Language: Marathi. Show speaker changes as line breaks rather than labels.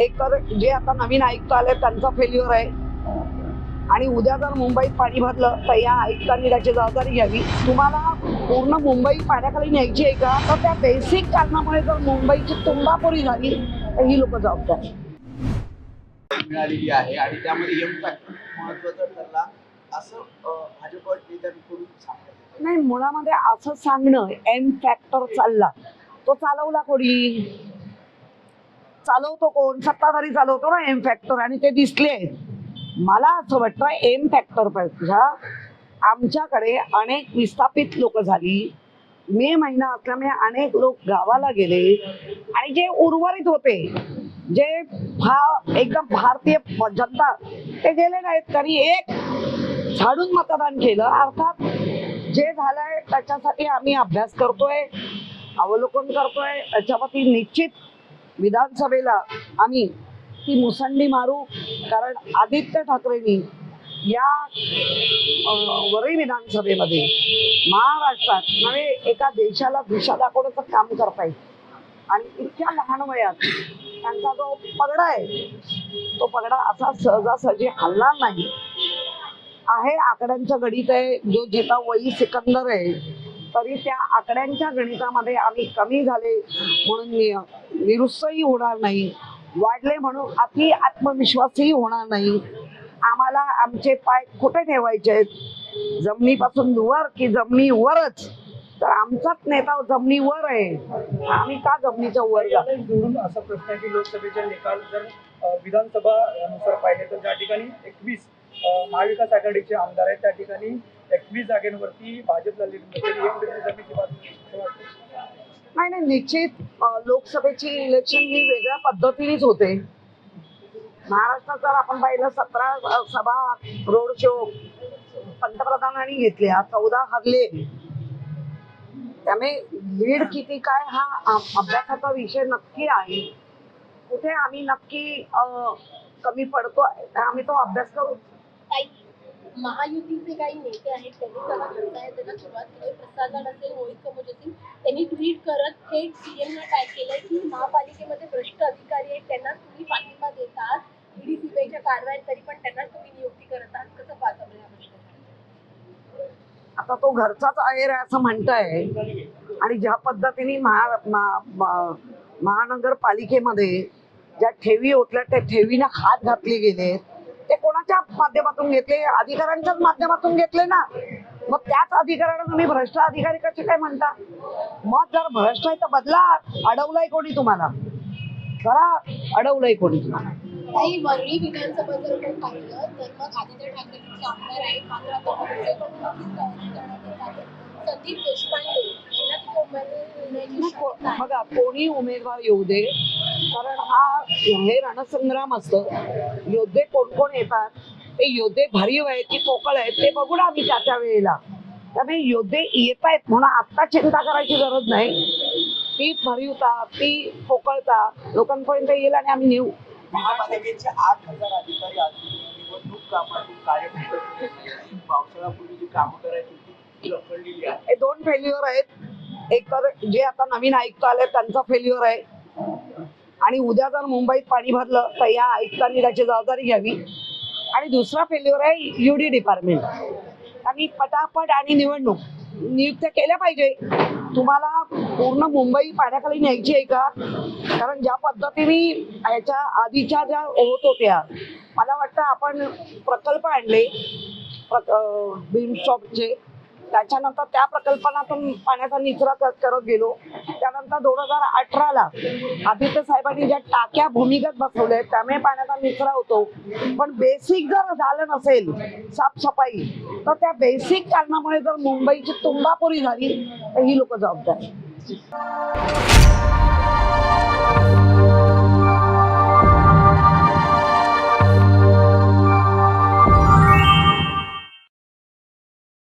एक तर जे आता नवीन आयुक्त आले त्यांचा फेल्युअर आहे आणि उद्या जर मुंबईत पाणी भरलं तर या आयुक्तांनी त्याची जबाबदारी घ्यावी तुम्हाला पूर्ण मुंबई पाण्याखाली न्यायची आहे का तर त्या बेसिक कारणामुळे जर मुंबईची तुंबापुरी झाली तर ही लोक जबाबदार.
मिळालेली आहे आणि त्यामध्ये एम फॅक्टर महत्त्वाचा ठरला असं अं, भाजप नेत्यांकडून सांगण्यात येतं.
नाही मुळामध्ये असं सांगणं एम फॅक्टर चालला तो चालवला कोणी चालवतो कोण? सत्ताधारी चालवतो ना एम फॅक्टर आणि ते दिसले. मला असं वाटतं एम फॅक्टरपेक्षा आमच्याकडे अनेक विस्थापित लोक झाली. मे महिना असल्यामुळे अनेक लोक गावाला गेले आणि जे उर्वरित होते जे भा एकदम भारतीय जनता ते गेले नाहीत. तरी एक झाडून मतदान केलं. अर्थात जे झालंय त्याच्यासाठी आम्ही अभ्यास करतोय अवलोकन करतोय. त्याच्यावरती निश्चित विधानसभेला आम्ही ती मुसंडी मारू कारण आदित्य ठाकरेंनी या वरळी विधानसभेमध्ये महाराष्ट्रात नव्हे एका देशाला दिशा दाखवण्याचं काम करतायत आणि इतक्या लहान वयात त्यांचा जो पगडा आहे तो पगडा असा सहजासहजी हलणार नाही. आहे आकड्यांच्या गडीत आहे जो जिता वही सिकंदर आहे तरी त्या आकड्यांच्या गणितामध्ये आम्ही कमी झाले म्हणून निरुत्सही होणार नाही वाढले म्हणून अति आत्मविश्वासही होणार नाही. आम्हाला आमचे पाय कुठे ठेवायचे आहेत. जमिनीपासून वर की जमिनीवरच? तर आमचाच नेता जमिनीवर आहे. आम्ही का जमिनीच्या वर जातो
जोडून असा प्रश्न आहे की लोकसभेचे निकाल जर विधानसभा नुसार पाहिले तर ज्या ठिकाणी एकवीस महाविकास आघाडीचे आमदार आहेत त्या ठिकाणी एकवीस जागेवरती भाजपला
नाही नाही निश्चित लोकसभेची इलेक्शन ही वेगळ्या पद्धतीनेच होते. महाराष्ट्रात जर आपण पाहिलं सतरा सभा रोड शो पंतप्रधानांनी घेतल्या चौदा हरले. त्यामुळे लीड किती काय हा अभ्यासाचा विषय नक्की आहे. कुठे आम्ही नक्की कमी पडतो आम्ही तो अभ्यास करू.
महायुतीचे काही नेते आहेत त्यांनी सभा करतायत त्यांना सुरुवात केली. प्रसाद असेल मोहित कमोज असतील त्यांनी ट्विट करत थेट सीएमला टॅग केलंय की महापालिकेमध्ये भ्रष्ट अधिकारी आहेत त्यांना तुम्ही पाठिंबा देतात. ईडी सीबीआयच्या कारवाईत तरी पण त्यांना तुम्ही नियुक्ती करत आहात. कसं पाहता
आता तो घरचाच आहेर आहे असं म्हणताय. आणि ज्या पद्धतीने महा महानगरपालिकेमध्ये ज्या ठेवी होत्या त्या ठेवीना हात घातले गेले ते कोणाच्या माध्यमातून घेतले? अधिकाऱ्यांच्याच माध्यमातून घेतले ना? मग त्याच अधिकाऱ्यांना तुम्ही भ्रष्ट अधिकारी कसे काय म्हणता? मग जर भ्रष्ट आहे तर बदला. अडवलंय कोणी तुम्हाला? करा. अडवलंय कोणी तुम्हाला?
काही वरळी विधानसभा जर आपण पाहिलं तर मग आदित्य ठाकरे आमदार आहेत. मात्र आता संदीप देशपांडे यांना तिथे उमेदवारी
बघा कोणी उमेदवार येऊ दे? कारण हा हे रणसंग्राम असतं. योद्धे कोण कोण येतात? ते योद्धे भरीव आहेत की पोकळ आहेत ते बघू ना आम्ही त्या त्या वेळेला. त्यामुळे योद्धे येत आहेत म्हणून आत्ता चिंता करायची गरज नाही. ती भरीवता ती पोकळता लोकांपर्यंत येईल आणि आम्ही नेऊ.
महापालिकेचे आठ हजार अधिकारी निवडणूक कार्यक्षेत्र पावसाळ्यापूर्वी जी कामं करायची होती ती रखडलेली आहे
हे दोन फेल्युअर आहेत. एक तर जे आता नवीन आयुक्त आले त्यांचा फेल्युअर आहे. आणि उद्या जर मुंबईत पाणी भरलं तर या आयुक्तांनी त्याची जबाबदारी घ्यावी. आणि दुसरा फेल्युअर आहे युडी डिपार्टमेंट आणि पटापट आणि निवडणूक नियुक्त्या केल्या पाहिजे. तुम्हाला पूर्ण मुंबई पाण्याखाली न्यायची आहे का? कारण ज्या पद्धतीने ह्याच्या आधीच्या ज्या होत होत्या मला वाटतं आपण प्रकल्प आणले बीम स्टॉपचे त्याच्यानंतर त्या प्रकल्पातून पाण्याचा निचरा करत गेलो. त्यानंतर दोन हजार अठराला आदित्य साहेबांनी ज्या टाक्या भूमिगत बसवल्या त्यामुळे पाण्याचा निचरा होतो. पण बेसिक जर झालं नसेल साफसफाई तर त्या बेसिक कारणामुळे जर मुंबईची तुंबापुरी झाली तर ही लोक जबाबदार